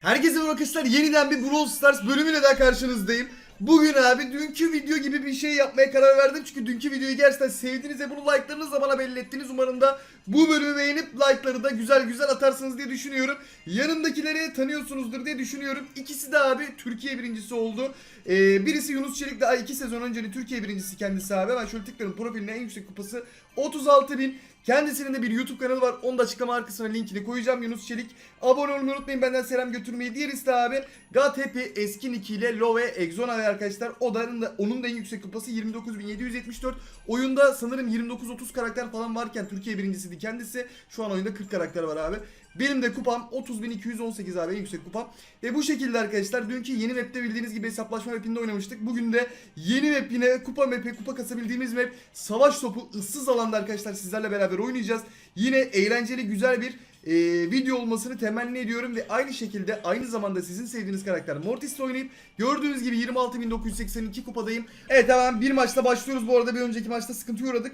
Herkese merhaba arkadaşlar yeniden bir Brawl Stars bölümüyle daha karşınızdayım. Bugün abi dünkü video gibi bir şey yapmaya karar verdim. Çünkü dünkü videoyu gerçekten sevdiniz ve bunu like'larınızla bana belli ettiniz. Umarım da bu bölümü beğenip like'ları da güzel güzel atarsınız diye düşünüyorum. Yanımdakileri tanıyorsunuzdur diye düşünüyorum. İkisi de abi Türkiye birincisi oldu. Ee, birisi Yunus Çelik daha 2 sezon önce Türkiye birincisi kendisi abi. Ben şöyle tıkladım profiline en yüksek kupası 36 bin. Kendisinin de bir YouTube kanalı var. Onu da açıklama kısmına linkini koyacağım. Yunus Çelik. Abone olmayı unutmayın. Benden selam götürmeyi. Diğerisi de abi Gatepi eski nick ile Love Exona ve arkadaşlar. O da, onun da en yüksek kupası 29.774. Oyunda sanırım 29-30 karakter falan varken Türkiye birincisiydi kendisi. Şu an oyunda 40 karakter var abi. Benim de kupam 30.218 abi en yüksek kupam. Ve bu şekilde arkadaşlar dünkü yeni map'te bildiğiniz gibi hesaplaşma map'inde oynamıştık. Bugün de yeni map yine kupa map'e kupa kasabildiğimiz map savaş topu ıssız alanda arkadaşlar sizlerle beraber oynayacağız. Yine eğlenceli güzel bir e, video olmasını temenni ediyorum ve aynı şekilde aynı zamanda sizin sevdiğiniz karakter Mortis'le oynayıp gördüğünüz gibi 26.982 kupadayım. Evet hemen bir maçta başlıyoruz bu arada bir önceki maçta sıkıntı uğradık.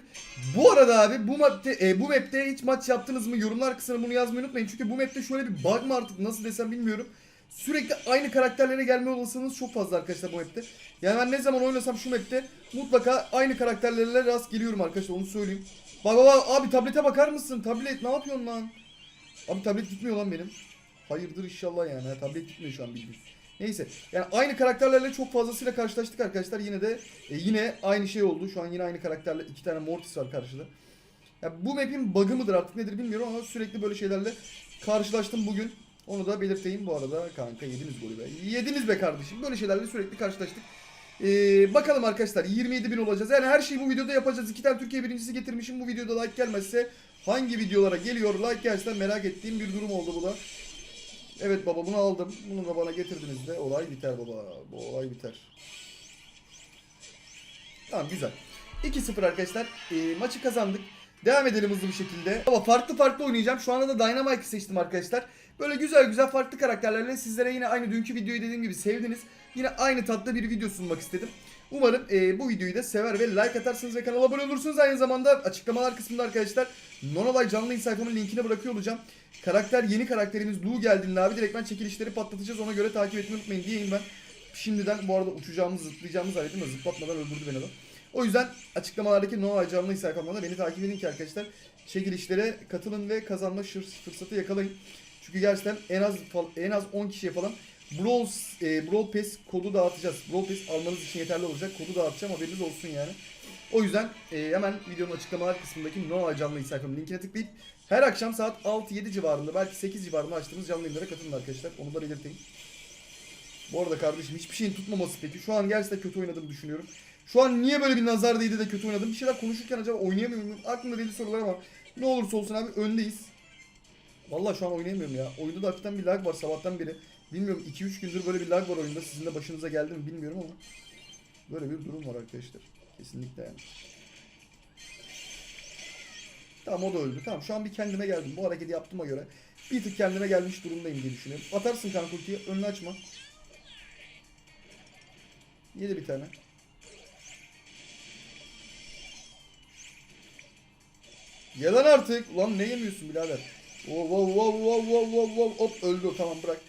Bu arada abi bu map'te e, bu map'te hiç maç yaptınız mı yorumlar kısmına bunu yazmayı unutmayın çünkü bu map'te şöyle bir bug mı artık nasıl desem bilmiyorum. Sürekli aynı karakterlere gelme olasılığınız çok fazla arkadaşlar bu map'te. Yani ben ne zaman oynasam şu map'te mutlaka aynı karakterlerle rast geliyorum arkadaşlar onu söyleyeyim. Bak bak abi tablete bakar mısın? Tablet ne yapıyorsun lan? Abi tablet gitmiyor lan benim. Hayırdır inşallah yani. Ha, tablet gitmiyor şu an bildiğin. Neyse. Yani aynı karakterlerle çok fazlasıyla karşılaştık arkadaşlar. Yine de e, yine aynı şey oldu. Şu an yine aynı karakterle iki tane Mortis var karşıda. Ya bu map'in bug'ı mıdır artık nedir bilmiyorum ama sürekli böyle şeylerle karşılaştım bugün. Onu da belirteyim bu arada. Kanka yediniz golü be. Yediniz be kardeşim. Böyle şeylerle sürekli karşılaştık. Ee, bakalım arkadaşlar 27 bin olacağız. Yani her şeyi bu videoda yapacağız. İki tane Türkiye birincisi getirmişim. Bu videoda like gelmezse hangi videolara geliyor like gelsen merak ettiğim bir durum oldu bu da. Evet baba bunu aldım. Bunu da bana getirdiniz de olay biter baba. Bu olay biter. Tamam güzel. 2-0 arkadaşlar. Ee, maçı kazandık. Devam edelim hızlı bir şekilde. Ama farklı farklı oynayacağım. Şu anda da Dynamite'ı seçtim arkadaşlar. Böyle güzel güzel farklı karakterlerle sizlere yine aynı dünkü videoyu dediğim gibi sevdiniz. Yine aynı tatlı bir video sunmak istedim. Umarım e, bu videoyu da sever ve like atarsınız ve kanala abone olursunuz. Aynı zamanda açıklamalar kısmında arkadaşlar Nonolay canlı sayfamın linkini bırakıyor olacağım. Karakter yeni karakterimiz Lu geldiğinde abi direktmen çekilişleri patlatacağız. Ona göre takip etmeyi unutmayın diyeyim ben. Şimdiden bu arada uçacağımız zıplayacağımız zannettim de zıplatmadan öldürdü beni adam. O yüzden açıklamalardaki Nonolay canlı da beni takip edin ki arkadaşlar çekilişlere katılın ve kazanma fırsatı yakalayın. Çünkü gerçekten en az en az 10 kişiye falan Brawl, e, Brawl Pass kodu dağıtacağız. Brawl Pass almanız için yeterli olacak. Kodu dağıtacağım haberiniz olsun yani. O yüzden e, hemen videonun açıklamalar kısmındaki Nova canlı sayfamın linkine tıklayıp her akşam saat 6-7 civarında belki 8 civarında açtığımız canlı yayınlara katılın arkadaşlar. Onu da belirteyim. Bu arada kardeşim hiçbir şeyin tutmaması peki. Şu an gerçekten kötü oynadığımı düşünüyorum. Şu an niye böyle bir nazar değdi de kötü oynadım? Bir şeyler konuşurken acaba oynayamıyor muyum? Aklımda deli sorular ama ne olursa olsun abi öndeyiz. Vallahi şu an oynayamıyorum ya. Oyunda da hafiften bir lag var sabahtan beri. Bilmiyorum 2-3 gündür böyle bir lag var oyunda. Sizin de başınıza geldi mi bilmiyorum ama. Böyle bir durum var arkadaşlar. Kesinlikle yani. Tamam o da öldü. Tamam şu an bir kendime geldim. Bu hareketi yaptığıma göre bir tık kendime gelmiş durumdayım diye düşünüyorum. Atarsın kanka ultiyi. Önünü açma. Yedi bir tane. Ye lan artık. Ulan ne yemiyorsun birader? Wow wow wow wow wow wow hop öldü o tamam bırak.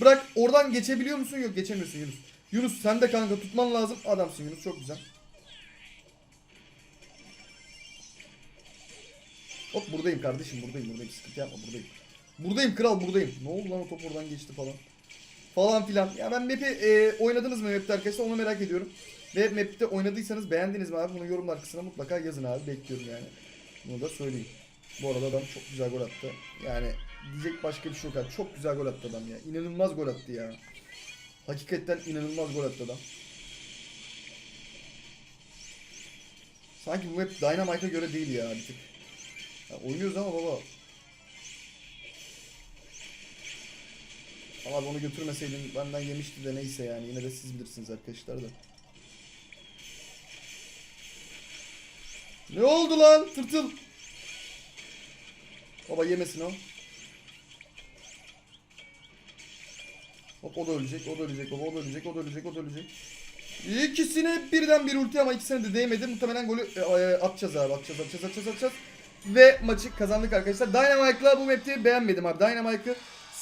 Bırak oradan geçebiliyor musun? Yok geçemiyorsun Yunus. Yunus sen de kanka tutman lazım. Adamsın Yunus çok güzel. Hop buradayım kardeşim buradayım buradayım sıkıntı yapma buradayım. Buradayım kral buradayım. Ne oldu lan o top oradan geçti falan. Falan filan. Ya ben map'i e, oynadınız mı map'te arkadaşlar onu merak ediyorum. Ve map'te oynadıysanız beğendiniz mi abi bunu yorumlar kısmına mutlaka yazın abi bekliyorum yani. Bunu da söyleyeyim. Bu arada adam çok güzel gol attı. Yani diyecek başka bir şey yok. Çok güzel gol attı adam ya. İnanılmaz gol attı ya. Hakikaten inanılmaz gol attı adam. Sanki bu map Dynamite'a göre değil ya bir tık. Ya oynuyoruz ama baba. Ama onu götürmeseydin benden yemişti de neyse yani. Yine de siz bilirsiniz arkadaşlar da. Ne oldu lan tırtıl? Baba yemesin o. Hop o da ölecek, o da ölecek o da ölecek, o da ölecek, o da ölecek. İkisine birden bir ulti ama ikisine de değmedi. Muhtemelen golü e, e, atacağız abi, atacağız, atacağız, atacağız, atacağız. Ve maçı kazandık arkadaşlar. Dynamite'la bu map'i beğenmedim abi. Dynamite'ı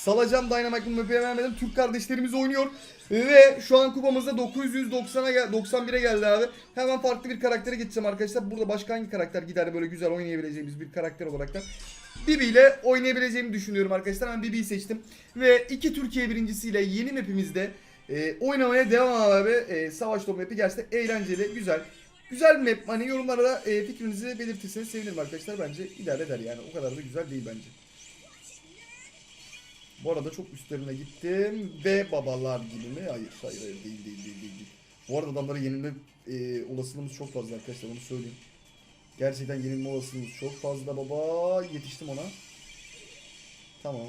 Salacağım Dynamite'ın map'e vermedim. Türk kardeşlerimiz oynuyor. Ve şu an kupamızda 990'a gel 91'e geldi abi. Hemen farklı bir karaktere geçeceğim arkadaşlar. Burada başka hangi karakter gider böyle güzel oynayabileceğimiz bir karakter olarak da Bibi ile oynayabileceğimi düşünüyorum arkadaşlar. Ben Bibi'yi seçtim. Ve iki Türkiye birincisiyle yeni map'imizde e, oynamaya devam abi. E, Savaş Top map'i gerçekten eğlenceli, güzel. Güzel bir map. Hani yorumlara da e, fikrinizi belirtirseniz sevinirim arkadaşlar. Bence idare eder yani. O kadar da güzel değil bence. Bu arada çok üstlerine gittim ve babalar gibi mi? Hayır, hayır, hayır değil, değil, değil, değil. Bu arada adamları yenilme e, olasılığımız çok fazla arkadaşlar onu söyleyeyim. Gerçekten yenilme olasılığımız çok fazla baba. Yetiştim ona. Tamam.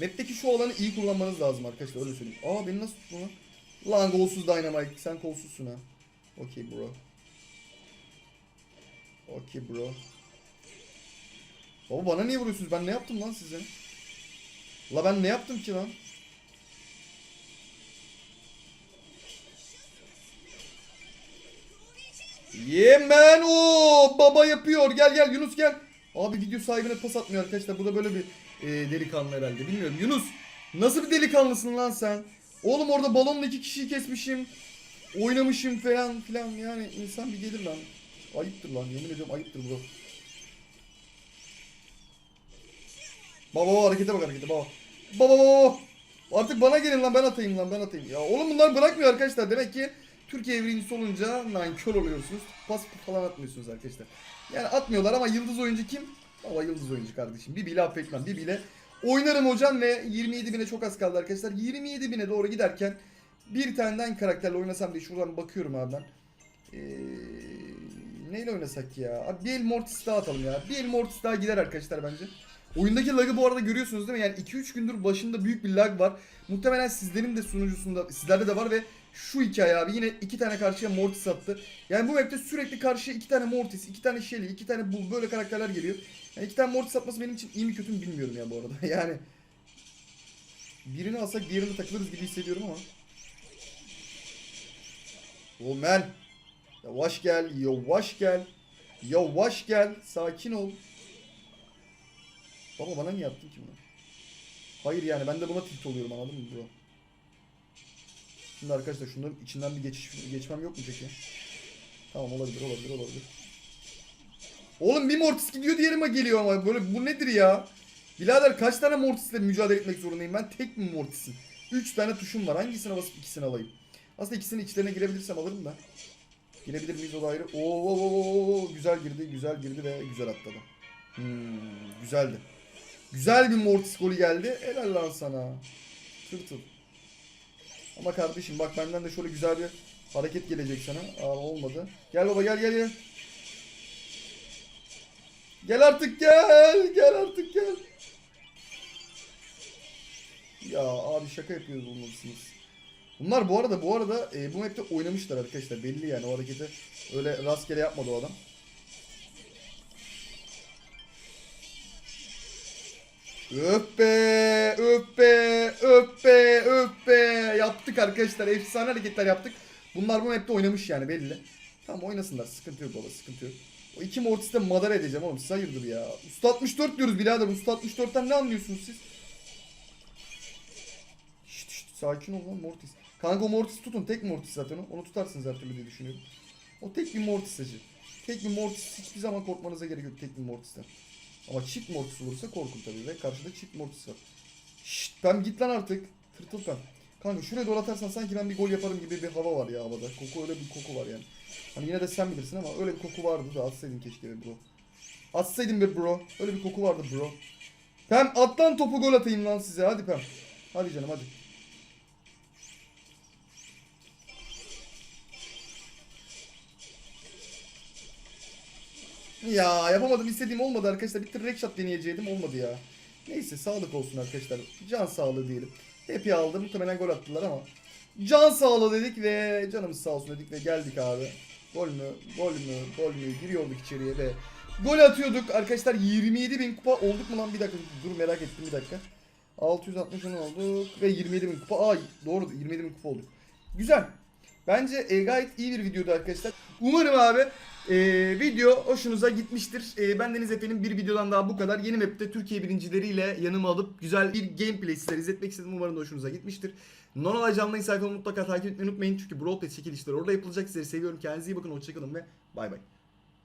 Map'teki şu alanı iyi kullanmanız lazım arkadaşlar öyle söyleyeyim. Aa beni nasıl tuttun lan? Lan golsuz Dynamite sen kolsuzsun ha. Okey bro. Okey bro. Baba bana niye vuruyorsunuz? Ben ne yaptım lan size? La ben ne yaptım ki lan? Yemen o baba yapıyor. Gel gel Yunus gel. Abi video sahibine pas atmıyor arkadaşlar. Bu da böyle bir e, delikanlı herhalde. Bilmiyorum. Yunus nasıl bir delikanlısın lan sen? Oğlum orada balonla iki kişiyi kesmişim. Oynamışım falan filan. Yani insan bir gelir lan. Ayıptır lan. Yemin ediyorum ayıptır bro. Baba baba harekete bak harekete baba. Baba baba. Artık bana gelin lan ben atayım lan ben atayım. Ya oğlum bunlar bırakmıyor arkadaşlar. Demek ki Türkiye birincisi olunca nankör oluyorsunuz. Pas falan atmıyorsunuz arkadaşlar. Yani atmıyorlar ama yıldız oyuncu kim? Baba yıldız oyuncu kardeşim. Bir bile affetmem. Bir bile oynarım hocam ve 27 bine çok az kaldı arkadaşlar. 27 bine doğru giderken bir taneden karakterle oynasam diye şuradan bakıyorum abi ben. Ee, neyle oynasak ya? Abi bir el Mortis daha atalım ya. Bir el Mortis daha gider arkadaşlar bence. Oyundaki lag'ı bu arada görüyorsunuz değil mi? Yani 2-3 gündür başında büyük bir lag var. Muhtemelen sizlerin de sunucusunda, sizlerde de var ve şu hikaye abi yine iki tane karşıya Mortis attı. Yani bu map'te sürekli karşıya iki tane Mortis, iki tane Shelly, iki tane Bull böyle karakterler geliyor. Yani iki tane Mortis atması benim için iyi mi kötü mü bilmiyorum ya bu arada. Yani birini alsak diğerini takılırız gibi hissediyorum ama. Oh man. Yavaş gel, yavaş gel. Yavaş gel, sakin ol. Baba bana niye yaptın ki bunu? Hayır yani ben de buna tilt oluyorum anladın mı bro? Şimdi arkadaşlar şunların içinden bir geçiş geçmem yok mu peki? Tamam olabilir olabilir olabilir. Oğlum bir Mortis gidiyor diğerime geliyor ama böyle bu nedir ya? Birader kaç tane Mortis'le mücadele etmek zorundayım ben? Tek mi Mortis'im? 3 tane tuşum var. Hangisine basıp ikisini alayım? Aslında ikisinin içlerine girebilirsem alırım da. Girebilir miyiz o da ayrı. Oo, güzel girdi, güzel girdi ve güzel atladı. Hmm, güzeldi. Güzel bir Mortis golü geldi. Helal lan sana. Tırtıl. Ama kardeşim bak benden de şöyle güzel bir hareket gelecek sana. Aa olmadı. Gel baba gel gel gel. Gel artık gel. Gel artık gel. Ya abi şaka yapıyoruz olmalısınız. Bunlar bu arada bu arada e, bu map'te oynamışlar arkadaşlar belli yani o hareketi öyle rastgele yapmadı o adam. Öp be, öp be, öp be, öp be. Yaptık arkadaşlar. Efsane hareketler yaptık. Bunlar bu map'te oynamış yani belli. Tamam oynasınlar. Sıkıntı yok baba, sıkıntı yok. O iki Mortis'i de madara edeceğim oğlum. Siz hayırdır ya. Usta 64 diyoruz birader. Usta 64'ten ne anlıyorsunuz siz? Şşt şşt sakin ol lan Mortis. Kanka o Mortis tutun. Tek Mortis zaten o. Onu tutarsınız her türlü diye düşünüyorum. O tek bir Mortis acı. Tek bir Mortis hiçbir zaman korkmanıza gerek yok tek bir Mortis'ten. Ama çift mortis olursa korkun tabii ve karşıda çift mortis var. Şşt ben git lan artık. Tırtıl ben. Kanka şuraya doğru atarsan sanki ben bir gol yaparım gibi bir hava var ya havada. Koku öyle bir koku var yani. Hani yine de sen bilirsin ama öyle bir koku vardı da atsaydın keşke be bro. Atsaydın be bro. Öyle bir koku vardı bro. Pem atlan topu gol atayım lan size hadi Pem. Hadi canım hadi. Ya yapamadım istediğim olmadı arkadaşlar. Bir trick shot deneyeceydim olmadı ya. Neyse sağlık olsun arkadaşlar. Can sağlığı diyelim. Happy aldı muhtemelen gol attılar ama. Can sağlığı dedik ve canımız sağ olsun dedik ve geldik abi. Gol mü? Gol mü? Gol mü? Giriyorduk içeriye ve gol atıyorduk. Arkadaşlar 27 bin kupa olduk mu lan? Bir dakika dur merak ettim bir dakika. 660 olduk ve 27 bin kupa. Aa doğru 27 bin kupa olduk. Güzel. Bence e, gayet iyi bir videodu arkadaşlar. Umarım abi Ee, video hoşunuza gitmiştir. Ee, ben Deniz Efe'nin bir videodan daha bu kadar. Yeni map'te Türkiye birincileriyle yanıma alıp güzel bir gameplay sizlere izletmek istedim. Umarım da hoşunuza gitmiştir. Normal canlı sayfamı mutlaka takip etmeyi unutmayın. Çünkü Brawl Pass çekilişleri orada yapılacak. Sizleri seviyorum. Kendinize iyi bakın. Hoşçakalın ve bay bay.